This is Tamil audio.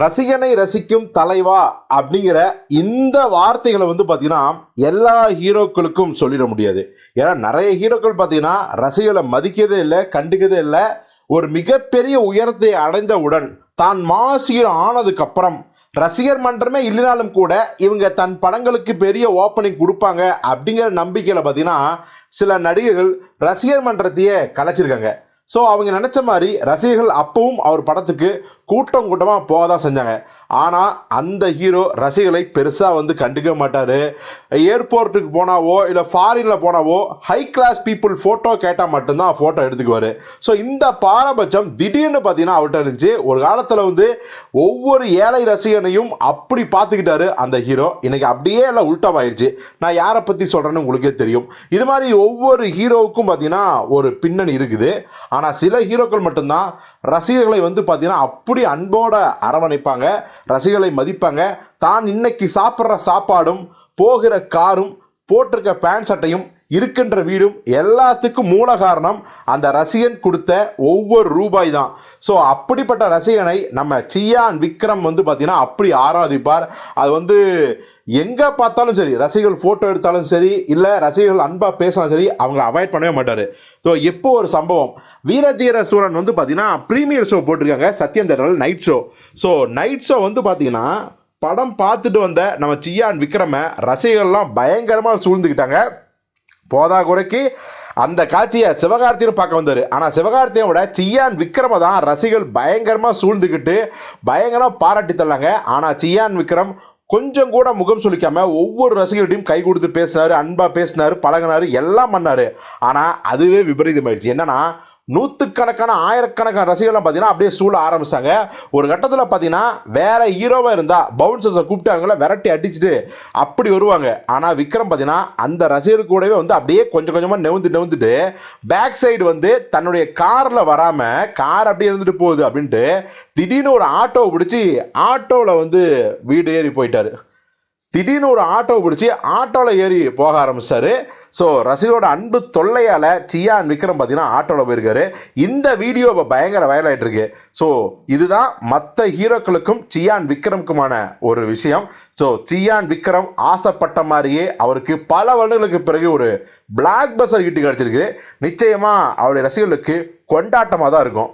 ரசிகனை ரசிக்கும் தலைவா அப்படிங்கிற இந்த வார்த்தைகளை வந்து பார்த்தீங்கன்னா எல்லா ஹீரோக்களுக்கும் சொல்லிட முடியாது. ஏன்னா நிறைய ஹீரோக்கள் பார்த்தீங்கன்னா ரசிகர்களை மதிக்கிறதே இல்லை கண்டுக்கதே இல்லை. ஒரு மிகப்பெரிய உயரத்தை அடைந்தவுடன் தான் மாஸ் ஆனதுக்கப்புறம் ஆனதுக்கு அப்புறம் ரசிகர் மன்றமே இல்லைனாலும் கூட இவங்க தன் படங்களுக்கு பெரிய ஓப்பனிங் கொடுப்பாங்க அப்படிங்கிற நம்பிக்கையில் பார்த்தீங்கன்னா சில நடிகர்கள் ரசிகர் மன்றத்தையே கலைச்சிருக்காங்க. ஸோ அவங்க நினச்ச மாதிரி ரசிகர்கள் அப்பவும் அவர் படத்துக்கு கூட்டம் கூட்டமாக போக தான் செஞ்சாங்க. ஆனால் அந்த ஹீரோ ரசிகளை பெருசாக வந்து கண்டுக்க மாட்டார். ஏர்போர்ட்டுக்கு போனாவோ இல்லை ஃபாரினில் போனாவோ ஹை கிளாஸ் பீப்புள் ஃபோட்டோ கேட்டால் மட்டும்தான் ஃபோட்டோ எடுத்துக்குவார். ஸோ இந்த பாரபட்சம் திடீர்னு பார்த்தீங்கன்னா அவர்கிட்ட இருந்துச்சு. ஒரு காலத்தில் வந்து ஒவ்வொரு ஏழை ரசிகனையும் அப்படி பார்த்துக்கிட்டாரு அந்த ஹீரோ. இன்றைக்கி அப்படியே எல்லாம் உல்டாவாயிடுச்சு நான் யாரை பற்றி சொல்கிறேன்னு உங்களுக்கே தெரியும். இது மாதிரி ஒவ்வொரு ஹீரோவுக்கும் பார்த்தீங்கன்னா ஒரு பின்னணி இருக்குது. ஆனால் சில ஹீரோக்கள் மட்டும்தான் ரசிகர்களை வந்து பார்த்தீங்கன்னா அப்படி அன்போட அரவணைப்பாங்க. ரசிகர்களை மதிப்பாங்க. தான் இன்னைக்கு சாப்பிட்ற சாப்பாடும் போகிற காரும் போட்டிருக்க பேண்ட் சட்டையும் இருக்கின்ற வீடும் எல்லாத்துக்கும் மூல காரணம் அந்த ரசிகன் கொடுத்த ஒவ்வொரு ரூபாய் தான் ஸோ அப்படிப்பட்ட ரசிகனை நம்ம சியான் விக்ரம் வந்து பார்த்தீங்கன்னா அப்படி ஆராதிப்பார். அது வந்து எங்கே பார்த்தாலும் சரி ரசிகர்கள் ஃபோட்டோ எடுத்தாலும் சரி இல்லை ரசிகர்கள் அன்பாக பேசினாலும் சரி அவங்க அவாய்ட் பண்ணவே மாட்டார். ஸோ எப்போ ஒரு சம்பவம்? வீரதீர சூரன் வந்து பார்த்தீங்கன்னா ப்ரீமியர் ஷோ போட்டிருக்காங்க சத்யம் தேட்டரில் night show so night show வந்து பார்த்தீங்கன்னா படம் பார்த்துட்டு வந்த நம்ம சியான் விக்ரமை ரசிகர்கள்லாம் பயங்கரமாக சூழ்ந்துக்கிட்டாங்க. போதா குறைக்கு அந்த காட்சியை சிவகார்த்தியும் பார்க்க வந்தார். ஆனால் சிவகார்த்தியோட சியான் விக்ரம தான் ரசிகர்கள் பயங்கரமாக சூழ்ந்துக்கிட்டு பயங்கரமாக பாராட்டி தள்ளாங்க ஆனால் சியான் விக்ரம் கொஞ்சம் கூட முகம் சுளிக்காம ஒவ்வொரு ரசிகர்கிட்டையும் கை கொடுத்து பேசினாரு அன்பாக பேசினாரு பழகினார் எல்லாம் பண்ணார். ஆனால் அதுவே விபரீதமாயிடுச்சு. என்னென்னா நூற்றுக்கணக்கான ஆயிரக்கணக்கான ரசிகர்லாம் பார்த்தீங்கன்னா அப்படியே சூழ ஆரம்பித்தாங்க ஒரு கட்டத்தில் பார்த்தீங்கன்னா வேற ஹீரோவாக இருந்தால் பவுன்சர்ஸை கூப்பிட்டு அவங்கள விரட்டி அடிச்சுட்டு அப்படி வருவாங்க. ஆனால் விக்ரம் பார்த்தீங்கன்னா அந்த ரசிகர் கூடவே வந்து அப்படியே கொஞ்சம் கொஞ்சமாக நெவுந்து நெவுந்துட்டு பேக் சைடு வந்து தன்னுடைய காரில் வராமல் கார் அப்படியே இருந்துட்டு போகுது அப்படின்ட்டு திடீர்னு ஒரு ஆட்டோவை பிடிச்சி ஆட்டோவில் வந்து வீடு ஏறி போயிட்டார். திடீர்னு ஒரு ஆட்டோவை பிடிச்சி ஆட்டோவில் ஏறி போக ஆரம்பிச்சார். ஸோ ரசிகரோட அன்பு தொல்லையால் சியான் விக்ரம் பார்த்தீங்கன்னா ஆட்டோவில் போயிருக்காரு. இந்த வீடியோ இப்போ பயங்கர வயலாயிட்டு இருக்கு ஸோ இதுதான் மற்ற ஹீரோக்களுக்கும் சியான் விக்ரமுக்குமான ஒரு விஷயம். ஸோ சியான் விக்ரம் ஆசைப்பட்ட மாதிரியே அவருக்கு பல வருடங்களுக்கு பிறகு ஒரு பிளாக் பஸ்டர் கிட்டு கிடச்சிருக்கு. நிச்சயமாக அவருடைய ரசிகர்களுக்கு கொண்டாட்டமாக தான் இருக்கும்.